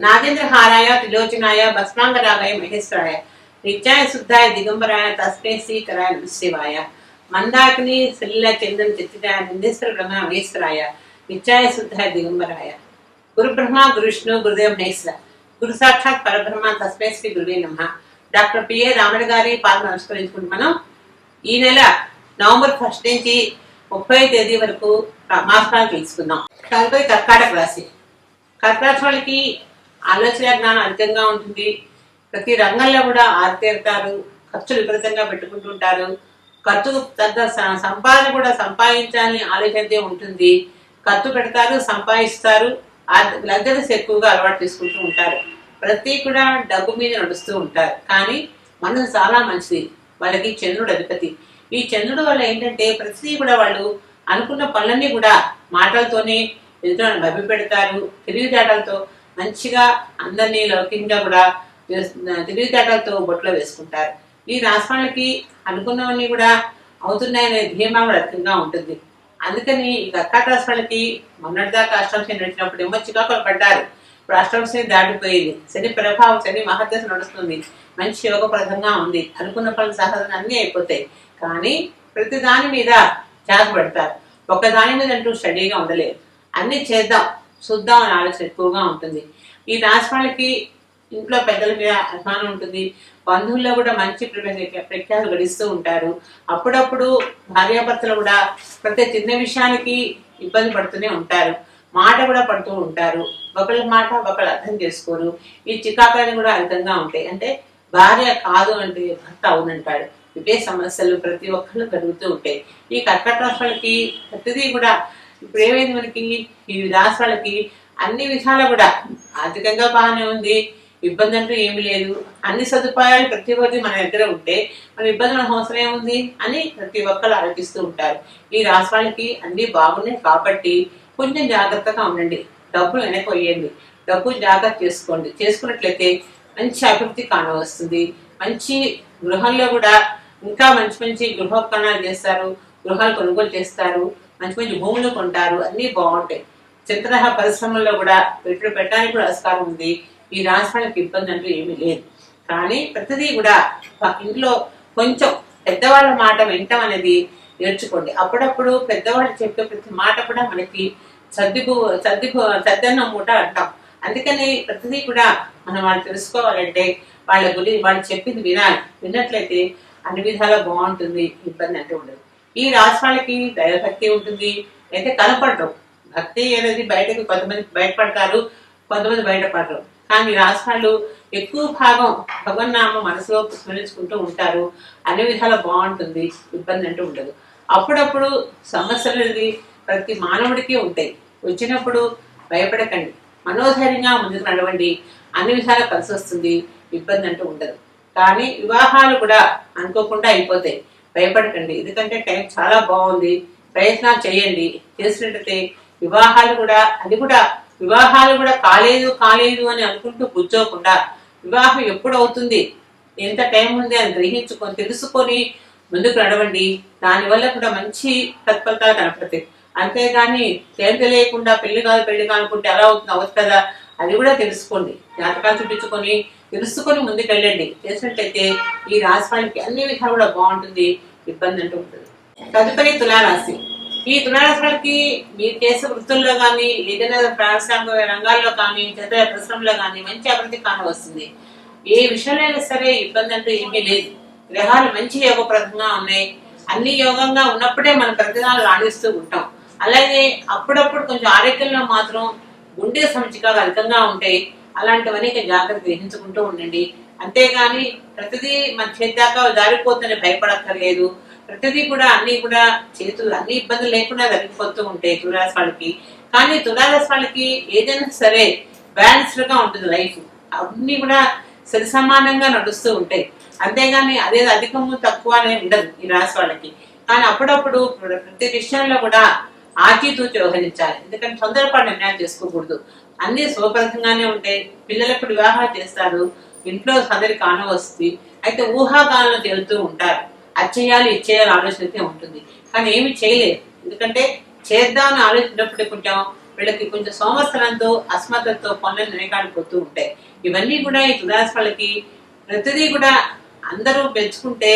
నాగేంద్రహారాయ త్రిలోచనాయ భస్మాంగరాగాయ మహేశ్వరాయ నిత్యాయ శుద్ధాయ దిగంబరాయ తస్మే శ్రీకరాయ శివాయ మందాకిని శ్రీల చందన చిత్తిరాయ నిందేశ్వర బ్రహ్మ మహేశ్వరాయ నిత్యాయ శుద్ధాయ దిగంబరాయ. గురు బ్రహ్మ గురు విష్ణు గురుదేవ మహేశ్వర గురు సాక్షాత్ పరబ్రహ్మ తస్మే శ్రీ గురువే నమ. డాక్టర్ పిఏ రామణ గారి పాలన నమస్కరించుకుంటూ మనం. ఈ నెల నవంబర్ ఫస్ట్ నుంచి ముప్పై తేదీ వరకు మాసాలు తెలుసుకుందాం. తదుపరి కర్కాటక రాశి. కర్కాటక వాళ్ళకి ఆలోచన జ్ఞానం అధికంగా ఉంటుంది. ప్రతి రంగంలో కూడా ఆరితేరుతారు. ఖర్చులు విపరీతంగా పెట్టుకుంటుంటారు. ఖర్చు తగ్గ స- సంపాదన కూడా సంపాదించాలని ఆలోచనతో ఉంటుంది. ఖర్చు పెడతారు సంపాదిస్తారు. లగ్జరీస్ ఎక్కువగా అలవాటు తీసుకుంటూ ఉంటారు. ప్రతి కూడా డబ్బు మీద నడుస్తూ ఉంటారు. కానీ మనసు చాలా మంచిది. వాళ్ళకి చంద్రుడు అధిపతి. ఈ చంద్రుడు వల్ల ఏంటంటే ప్రతిదీ కూడా వాళ్ళు అనుకున్న పనులన్నీ కూడా మాటలతోనే ఎదురు భవ్య పెడతారు తెలివితేటలతో మంచిగా అందరినీ లౌకికంగా కూడా చేస్- తెలివితేటలతో బొట్లో వేసుకుంటారు. ఈ రాష్ట్రాలకి అనుకున్నవన్నీ కూడా అవుతున్నాయనే ధీమా కూడా అధికంగా ఉంటుంది. అందుకని ఈ కర్కాటక రాష్ట్రాలకి మొన్నటిదాకా అష్టాంశం నడిచినప్పుడు ఏమో చికాకులు పడ్డారు. ఇప్పుడు అష్టాంశం దాటిపోయింది. శని ప్రభావం శని మహదశ నడుస్తుంది. మంచి యోగప్రదంగా ఉంది. అనుకున్న పనులు సహజంగా అన్నీ అయిపోతాయి. కానీ ప్రతి దాని మీద జాగ్రత్త పడతారు. ఒక దాని మీద అంటూ స్టడీగా ఉండలేదు అన్నీ చేద్దాం. చూద్దాం అనే ఆలోచన ఎక్కువగా ఉంటుంది. ఈ రాశి వాళ్ళకి ఇంట్లో పెద్దల మీద అభిమానం ఉంటుంది. బంధువుల్లో కూడా మంచి ప్రఖ్యాతులు గడిస్తూ ఉంటారు. అప్పుడప్పుడు భార్యాభర్తలు కూడా ప్రతి చిన్న విషయానికి ఇబ్బంది పడుతూనే ఉంటారు. మాట కూడా పడుతూ ఉంటారు. ఒకళ్ళ మాట ఒకళ్ళు అర్థం చేసుకోరు. ఈ చికాకాయలు కూడా అర్థంగా ఉంటాయి. అంటే భార్య కాదు అంటే భర్త అవునంటాడు. ఇవే సమస్యలు ప్రతి ఒక్కళ్ళు కలుగుతూ ఉంటాయి. ఈ కర్కట రాష్ట్రాలకి ప్రతిదీ కూడా ఇప్పుడు ఏమైంది మనకి ఈ రాష్ట్రాలకి అన్ని విధాలు కూడా ఆర్థికంగా బాగానే ఉంది. ఇబ్బంది అంటూ ఏమీ లేదు. అన్ని సదుపాయాలు ప్రతి ఒక్కటి మన దగ్గర ఉంటే మన ఇబ్బందుల అవసరం ఏముంది అని ప్రతి ఒక్కరు ఆలోచిస్తూ ఉంటారు. ఈ రాష్ట్రాలకి అన్ని బాగున్నాయి కాబట్టి కొంచెం జాగ్రత్తగా ఉండండి. డబ్బులు వెనకపోయండి డబ్బు జాగ్రత్త చేసుకోండి. చేసుకున్నట్లయితే మంచి అభివృద్ధి కానవస్తుంది. మంచి గృహంలో కూడా ఇంకా మంచి మంచి గృహోపకరణాలు చేస్తారు. గృహాలు కొనుగోలు చేస్తారు. మంచి మంచి భూములు కొంటారు అన్నీ బాగుంటాయి. చిత్రహ పరిశ్రమల్లో కూడా పెట్టుబడి పెట్టడానికి కూడా ఆస్కారం ఉంది. ఈ రాష్ట్రానికి ఇబ్బంది అంటూ ఏమీ లేదు. కానీ ప్రతిదీ కూడా ఇంట్లో కొంచెం పెద్దవాళ్ళ మాట వింటాం అనేది నేర్చుకోండి. అప్పుడప్పుడు పెద్దవాళ్ళు చెప్పే ప్రతి మాట కూడా మనకి సర్దిపు సర్దిపు సర్దన్న మూట అంటాం. అందుకని ప్రతిదీ కూడా మనం వాళ్ళు తెలుసుకోవాలంటే వాళ్ళ గురించి వాళ్ళు చెప్పింది వినాలి. విన్నట్లయితే అన్ని విధాలా బాగుంటుంది. ఇబ్బంది అంటే ఉండదు. ఈ రాష్ట్రాలకి దైవభక్తి ఉంటుంది. అయితే కనపడరు. భక్తి అనేది బయటకు కొంతమంది బయటపడతారు కొంతమంది బయటపడరు. కానీ రాష్ట్రాలు ఎక్కువ భాగం భగవన్నామ మనసులో స్మరించుకుంటూ ఉంటారు. అన్ని విధాల బాగుంటుంది ఇబ్బంది అంటూ ఉండదు. అప్పుడప్పుడు సమస్యలు అనేది ప్రతి మానవుడికి ఉంటాయి. వచ్చినప్పుడు భయపడకండి. మనోధైర్యంగా ముందుకు నడవండి. అన్ని విధాల కలిసి వస్తుంది ఇబ్బంది అంటూ ఉండదు. కానీ వివాహాలు కూడా అనుకోకుండా అయిపోతాయి. భయపడకండి. ఎందుకంటే టైం చాలా బాగుంది. ప్రయత్నాలు చేయండి. చేసినట్లయితే వివాహాలు కూడా అది కూడా వివాహాలు కూడా కాలేదు కాలేదు అని అనుకుంటూ కూర్చోకుండా వివాహం ఎప్పుడు అవుతుంది? ఎంత టైం ఉంది అని గ్రహించుకొని తెలుసుకొని ముందుకు నడవండి. దానివల్ల కూడా మంచి తత్ఫలితాలు కనపడతాయి. అంతేగాని ఏం తెలియకుండా పెళ్ళి కాదు పెళ్ళి కానుకుంటే ఎలా అవుతుంది అవ్వదు కదా? అది కూడా తెలుసుకోండి. జాతకాలు చూపించుకొని తెలుసుకొని ముందుకు వెళ్ళండి చేసినట్లయితే ఈ రాశి వాళ్ళకి అన్ని విధాలు కూడా బాగుంటుంది ఇబ్బంది అంటూ ఉంటుంది. తదుపరి తులారాశి. ఈ తులారాశి వాళ్ళకి మీరు చేసే వృత్తుల్లో కానీ ఏదైనా ప్రారంభ రంగాల్లో కానీ చదివే పరిశ్రమలో కానీ మంచి అభివృద్ధి కానవస్తుంది ఏ విషయంలో సరే ఇబ్బంది అంటూ ఏమీ లేదు. గ్రహాలు మంచి యోగప్రదంగా ఉన్నాయి. అన్ని యోగంగా ఉన్నప్పుడే మనం ప్రతిదాలు రాణిస్తూ ఉంటాం. అలాగే అప్పుడప్పుడు కొంచెం ఆరోగ్యంలో మాత్రం గుండె సమచిగా అధికంగా ఉంటాయి. అలాంటివన్నీ జాగ్రత్త గ్రహించుకుంటూ ఉండండి. అంతేగాని ప్రతిదీ మన చేద్దాకా జారిపోతుందని భయపడక్కర్లేదు. ప్రతిదీ కూడా అన్ని కూడా చేతులు అన్ని ఇబ్బందులు లేకుండా జరిగిపోతూ ఉంటాయి తులారాశి వాళ్ళకి. కానీ తులారాశి వాళ్ళకి ఏదైనా సరే బ్యాలెన్స్డ్గా ఉంటుంది లైఫ్. అన్ని కూడా సరి సమానంగా నడుస్తూ ఉంటాయి. అంతేగాని అదే అధికము తక్కువ అనేది ఉండదు ఈ రాశి వాళ్ళకి. కానీ అప్పుడప్పుడు ప్రతి విషయంలో కూడా ఆచితూచి వ్యవహరించాలి. ఎందుకంటే తొందరపాటు నిర్ణయాలు చేసుకోకూడదు. అన్ని శుభప్రదంగానే ఉంటాయి. పిల్లలకు వివాహాలు చేస్తారు? ఇంట్లో సదరి కాను వస్తుంది అయితే ఊహాగానంలో తేలుతూ ఉంటారు. అచ్చేయాలి ఇచ్చేయాలి ఇది ఆలోచన అయితే ఉంటుంది. కానీ ఏమి చేయలేదు. ఎందుకంటే చేద్దామని ఆలోచించినప్పుడు కొంచెం వీళ్ళకి కొంచెం సోమర్సనంతో అస్మతతో పనులను వెనకాడిపోతూ ఉంటాయి. ఇవన్నీ కూడా ఈ తులారాశి వాళ్ళకి ప్రతిదీ కూడా అందరూ మెచ్చుకుంటే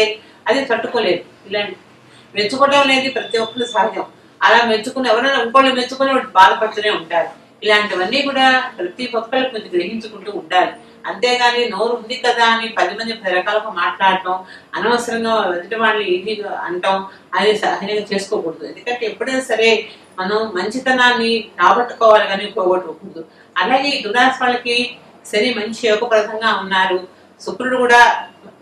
అది తట్టుకోలేదు. ఇలాంటి మెచ్చుకోవడం అనేది ప్రతి ఒక్కరు సహజం అలా మెచ్చుకుని ఎవరైనా ఇంకోళ్ళు మెచ్చుకుని బాధపడుతూనే ఉంటారు. ఇలాంటివన్నీ కూడా ప్రతి ఒక్కరు కొంచెం గ్రహించుకుంటూ ఉండాలి. అంతేగాని నోరు ఉంది కదా అని పది మంది పది రకాలుగా మాట్లాడటం అనవసరంగా ఎదుటి వాళ్ళు ఈజీగా అంటాం అది సహజంగా చేసుకోకూడదు. ఎందుకంటే ఎప్పుడైనా సరే మనం మంచితనాన్ని రాబట్టుకోవాలి కానీ పోగొట్టుకోకూడదు. అలాగే ఈ దురాశ వాళ్ళకి శని మంచి యోగప్రదంగా ఉన్నారు. శుక్రుడు కూడా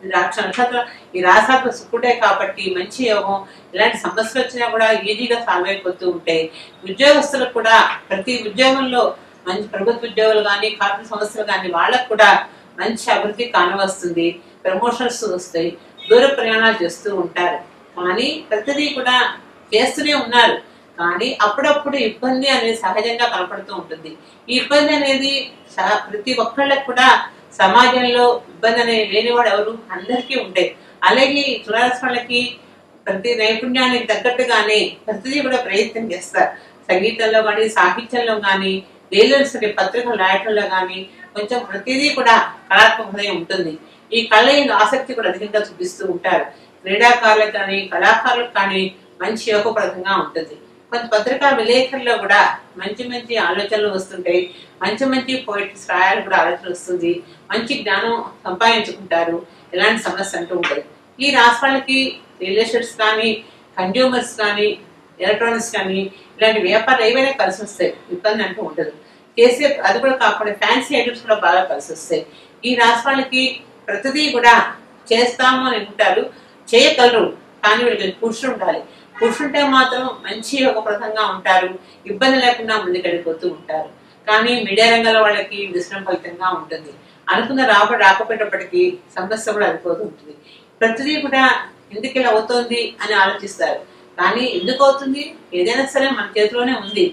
రాక్ష- నక్షత్రం ఈ రాసాకు శుక్రుడే కాబట్టి మంచి యోగం ఇలాంటి సమస్యలు వచ్చినా కూడా ఈజీగా సాల్వ్ అయిపోతూ ఉంటాయి. ఉద్యోగస్తులకు కూడా ప్రతి ఉద్యోగంలో మంచి ప్రభుత్వ ఉద్యోగులు కానీ కార్పొరేట్ సంస్థలు కానీ వాళ్ళకు కూడా మంచి అభివృద్ధి కానవస్తుంది. ప్రమోషన్స్ వస్తాయి. దూర ప్రయాణాలు చేస్తూ ఉంటారు. కానీ ప్రతిదీ కూడా చేస్తూనే ఉన్నారు. కానీ అప్పుడప్పుడు ఇబ్బంది అనేది సహజంగా కనపడుతూ ఉంటుంది. ఈ ఇబ్బంది అనేది ప్రతి ఒక్కళ్ళకు కూడా సమాజంలో ఇబ్బంది అనేది లేనివాడు ఎవరు? అందరికీ ఉంటాయి అలాగే ఈ తులారాశి ప్రతి నైపుణ్యానికి తగ్గట్టుగానే ప్రతిదీ కూడా ప్రయత్నం చేస్తారు. సంగీతంలో కానీ సాహిత్యంలో కానీ దేనిలో సరే పత్రికలు రాయటంలో కానీ కొంచెం ప్రతిదీ కూడా కళాత్మక హృదయం ఉంటుంది. ఈ కళ ఆసక్తి కూడా అధికంగా చూపిస్తూ ఉంటారు. క్రీడాకారులకు కానీ కళాకారులకు కానీ మంచి యోగప్రదంగా ఉంటుంది. కొంత పత్రికా విలేకరుల్లో కూడా మంచి మంచి ఆలోచనలు వస్తుంటాయి. మంచి మంచి పోయిట్స్ రాయాలి కూడా ఆలోచన వస్తుంది. మంచి జ్ఞానం సంపాదించుకుంటారు. ఎలాంటి సమస్య అంటూ ఉంటుంది ఈ రాష్ట్రాలకి రిలేషన్స్ కానీ కన్జ్యూమర్స్ కానీ ఎలక్ట్రానిక్స్ కానీ ఇలాంటి వ్యాపారాలు ఏవైనా కలిసి వస్తాయి. ఇబ్బంది అంటూ ఉండదు. చేసే అది కూడా కాకుండా ఫ్యాన్సీ ఐటమ్స్ కూడా బాగా కలిసి వస్తాయి. ఈ రాష్ట్రాలకి ప్రతిదీ కూడా చేస్తాము అని అనుకుంటారు చేయగలరు. కానీ వీళ్ళకి కూర్చుండాలి ఉండాలి. కూర్చుంటే మాత్రం మంచి యోగప్రదంగా ఉంటారు. ఇబ్బంది లేకుండా ముందుకెళ్ళిపోతూ ఉంటారు. కానీ మీడియా రంగంలో వాళ్ళకి విశ్రం ఫలితంగా ఉంటుంది. అనుకున్న రాబడి రాకపోయేటప్పటికీ సమస్య కూడా అదిపోతూ ఉంటుంది. ప్రతిదీ కూడా ఎందుకు ఇలా అవుతుంది అని ఆలోచిస్తారు. కానీ ఎందుకు అవుతుంది? ఏదైనా సరే మన చేతిలోనే ఉంది.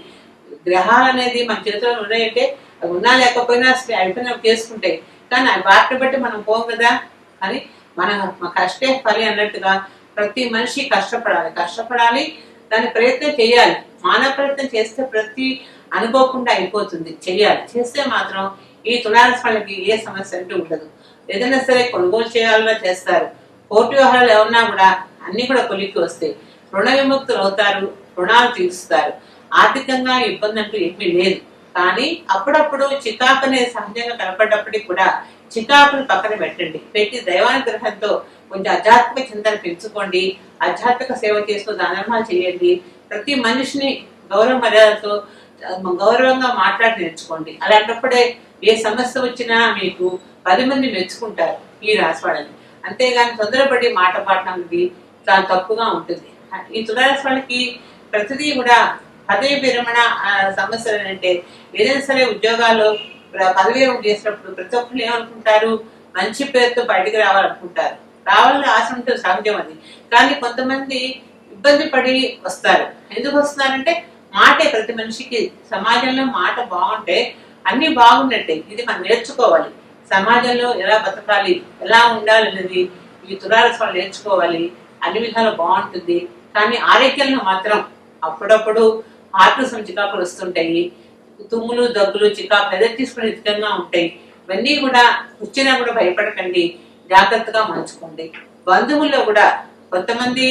గ్రహాలు అనేది మన చేతిలో ఉన్నాయంటే అవి ఉన్నా లేకపోయినా అసలు అయిపోయినా చేసుకుంటాయి కానీ అవి వాటిని బట్టి మనం పోం కదా? కానీ మన మన కష్టే ఫలి అన్నట్టుగా ప్రతి మనిషి కష్టపడాలి. కష్టపడాలి దాని ప్రయత్నం చేయాలి. మానవ ప్రయత్నం చేస్తే ప్రతి అనుకోకుండా అయిపోతుంది. చేయాలి. చేస్తే మాత్రం ఈ తులారాశి వాళ్ళకి ఏ సమస్య అంటూ ఉండదు. ఏదైనా సరే కొనుగోలు చేయాలన్నా చేస్తారు. కోర్టు వ్యవహారాలు ఏమన్నా కూడా అన్ని కూడా కొలిక్కి వస్తాయి. రుణ విముక్తులు అవుతారు రుణాలు తీరుస్తారు. ఆర్థికంగా ఇబ్బంది అంటూ ఏమీ లేదు. కానీ అప్పుడప్పుడు చికాకు అనేది సహజంగా కనపడ్డప్పటికీ కూడా చికాకును పక్కన పెట్టండి. పెట్టి దైవానుగ్రహంతో కొంచెం ఆధ్యాత్మిక చింతన పెంచుకోండి. ఆధ్యాత్మిక సేవ చేస్తూ దానర్మాలు చేయండి. ప్రతి మనిషిని గౌరవ మర్యాదతో గౌరవంగా మాట్లాడి నేర్చుకోండి. అలాంటప్పుడే ఏ సమస్య వచ్చినా మీకు పది మంది మెచ్చుకుంటారు ఈ రాసివాళ్ళని అంతేగాని తొందరపడి మాట పాడటం చాలా తప్పుగా ఉంటుంది. ఈ తులారాశి వాళ్ళకి ప్రతిదీ కూడా పదవి విరమణ సమస్యలు అంటే ఏదైనా సరే ఉద్యోగాల్లో పదవి చేసినప్పుడు ప్రతి ఒక్కరు ఏమనుకుంటారు? మంచి పేరుతో బయటకు రావాలనుకుంటారు. రావాలని ఆశ ఉంటుంది సహజం అది. కానీ కొంతమంది ఇబ్బంది పడి వస్తారు. ఎందుకు వస్తున్నారంటే మాటే ప్రతి మనిషికి సమాజంలో మాట బాగుంటే అన్ని బాగున్నట్టే. ఇది మనం నేర్చుకోవాలి. సమాజంలో ఎలా బతకాలి ఎలా ఉండాలి అనేది ఈ తులారస్ నేర్చుకోవాలి. అన్ని విధాలు బాగుంటుంది. కానీ ఆరోగ్యంలో మాత్రం అప్పుడప్పుడు హార్ట్ చికాకులు వస్తుంటాయి. తుమ్ములు దగ్గులు చికాకులు ఎదురు తీసుకునే విధంగా ఉంటాయి. ఇవన్నీ కూడా వచ్చినా కూడా భయపడకండి. జాగ్రత్తగా మంచుకోండి బంధువుల్లో కూడా కొంతమంది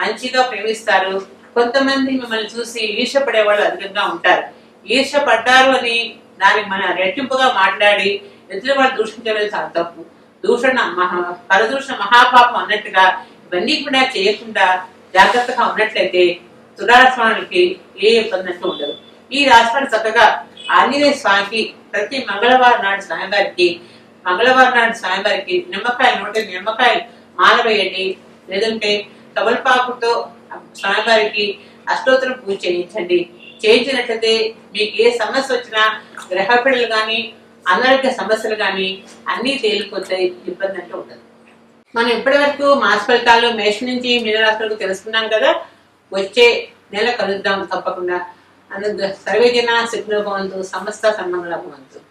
మంచిగా ప్రేమిస్తారు. కొంతమంది మిమ్మల్ని చూసి ఈర్షపడే వాళ్ళు అధికంగా ఉంటారు. ఈర్ష పడ్డారు అని దానికి మన రెట్టింపుగా మాట్లాడి ఎదురు వాళ్ళు దూషించడం చాలా తప్పు. దూషణ మహా పరదూషణ మహాపాపం అన్నట్టుగా ఇవన్నీ కూడా చేయకుండా జాగ్రత్తగా ఉన్నట్లయితే తులారాశ్వానికి ఏ ఇబ్బంది అంటూ ఉండదు. ఈ రాష్ట్రాలు చక్కగా ఆంజనేయ స్వామికి ప్రతి మంగళవారం నాడు స్వామివారికి మంగళవారం నాడు స్వామివారికి నిమ్మకాయలు నూట నిమ్మకాయలు మాల వేయండి లేదంటే తమలపాకుతో స్వామివారికి అష్టోత్తరం పూజ చేయించండి. చేయించినట్లయితే మీకు ఏ సమస్య వచ్చినా గ్రహపిడలు కానీ అనారోగ్య సమస్యలు కానీ అన్నీ తేలిపోతాయి ఇబ్బంది అంటే ఉండదు. మనం ఇప్పటివరకు మాస ఫలితాలు మేష నుంచి మీనరాశులకు తెలుసుకున్నాం కదా. వచ్చే నెల కలుద్దాం తప్పకుండా. అందుకు సర్వేజన సిగ్నల్ భవంతు సమస్త సన్మంగళ భవంతు